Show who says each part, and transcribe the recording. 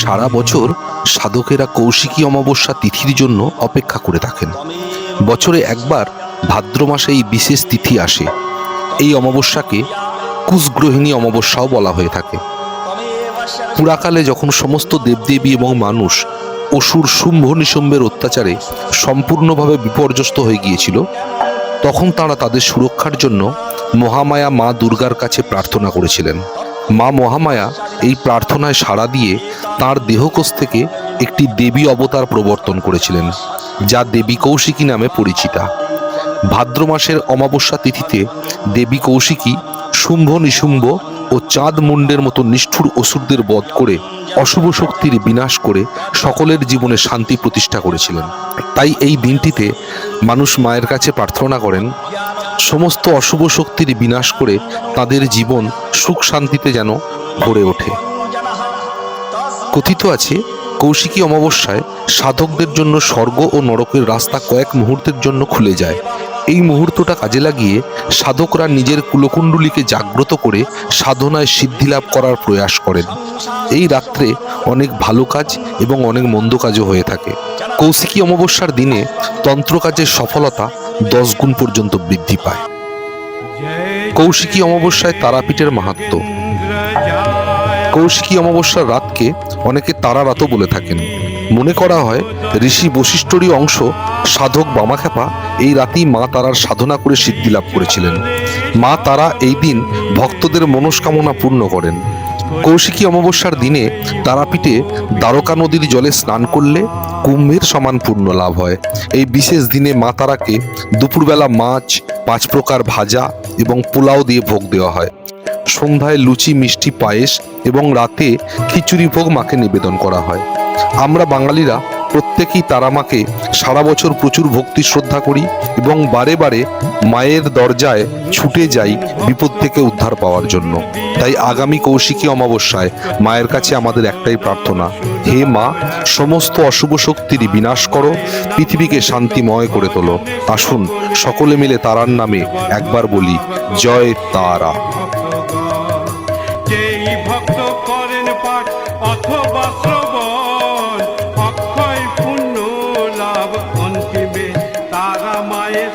Speaker 1: সারা বছর সাধকেরা কৌশিকী অমাবস্যা তিথির জন্য অপেক্ষা করে থাকেন। বছরে একবার ভাদ্র মাসে এই বিশেষ তিথি আসে। এই অমাবস্যাকে কুশগ্রহিণী অমাবস্যাও বলা হয়ে থাকে। পুরাকালে যখন সমস্ত দেবদেবী এবং মানুষ অসুর শুম্ভ নিশুম্ভের অত্যাচারে সম্পূর্ণভাবে বিপর্যস্ত হয়ে গিয়েছিল, তখন তারা তাদের সুরক্ষার জন্য মহামায়া মা দুর্গার কাছে প্রার্থনা করেছিলেন। মা মহামায়া এই প্রার্থনায় সাড়া দিয়ে তার দেহকোষ থেকে একটি দেবী অবতার প্রবর্তন করেছিলেন, যা দেবী কৌশিকী নামে পরিচিতা। ভাদ্র মাসের অমাবস্যা তিথিতে দেবী কৌশিকী শুম্ভ, নিশুম্ভ ও চাঁদ মুন্ডের মতো নিষ্ঠুর অসুরদের বধ করে অশুভ শক্তির বিনাশ করে সকলের জীবনে শান্তি প্রতিষ্ঠা করেছিলেন। তাই এই দিনটিতে মানুষ মায়ের কাছে প্রার্থনা করেন, সমস্ত অশুভ শক্তির বিনাশ করে তাদের জীবন সুখ শান্তিতে যেন ভরে ওঠে। কথিত আছে, কৌশিকী অমাবস্যায় সাধকদের জন্য স্বর্গ ও নরকের রাস্তা কয়েক মুহূর্তের জন্য খুলে যায়। এই মুহূর্তটা কাজে লাগিয়ে সাধকরা নিজের কুলকুণ্ডলিকে জাগ্রত করে সাধনায় সিদ্ধি লাভ করার প্রয়াস করেন। এই রাত্রে অনেক ভালো কাজ এবং অনেক মন্দ কাজও হয়ে থাকে। কৌশিকী অমাবস্যার দিনে তন্ত্র কাজের সফলতা দশ গুণ পর্যন্ত বৃদ্ধি পায়। কৌশিকী অমাবস্যায় তারাপীঠের মাহাত্ম্য কৌশিকী অমাবস্যার রাতকে অনেকে তারা রাতও বলে থাকেন। মনে করা হয় ঋষি বশিষ্ঠরই অংশ, সাধক বামাখ্যাপা, এই রাতেই মা তারার সাধনা করে সিদ্ধি লাভ করেছিলেন। মা তারা এই দিন ভক্তদের মনস্কামনা পূর্ণ করেন। কৌশিকী অমাবস্যার দিনে তারাপীঠে দ্বারকা নদীর জলে স্নান করলে কুম্ভের সমান পূর্ণ লাভ হয়। এই বিশেষ দিনে মা তারাকে দুপুরবেলা মাছ, পাঁচ প্রকার ভাজা এবং পোলাও দিয়ে ভোগ দেওয়া হয়। সন্ধ্যায় লুচি, মিষ্টি, পায়েস এবং রাতে খিচুড়ি ভোগ মাকে নিবেদন করা হয়। আমরা বাঙালিরা প্রত্যেকেই তারা মাকে সারা বছর প্রচুর ভক্তি শ্রদ্ধা করি এবং বারে বারে মায়ের দরজায় ছুটে যাই বিপদ থেকে উদ্ধার পাওয়ার জন্য। তাই আগামী কৌশিকী অমাবস্যায় মায়ের কাছে আমাদের একটাই প্রার্থনা, হে মা, সমস্ত অশুভ শক্তির বিনাশ করো, পৃথিবীকে শান্তিময় করে তোলো। আসুন সকলে মিলে তারার নামে একবার বলি, জয় তারা।
Speaker 2: অক্ষয় পুণ্য লাভ অন্তিমে তারা মায়ের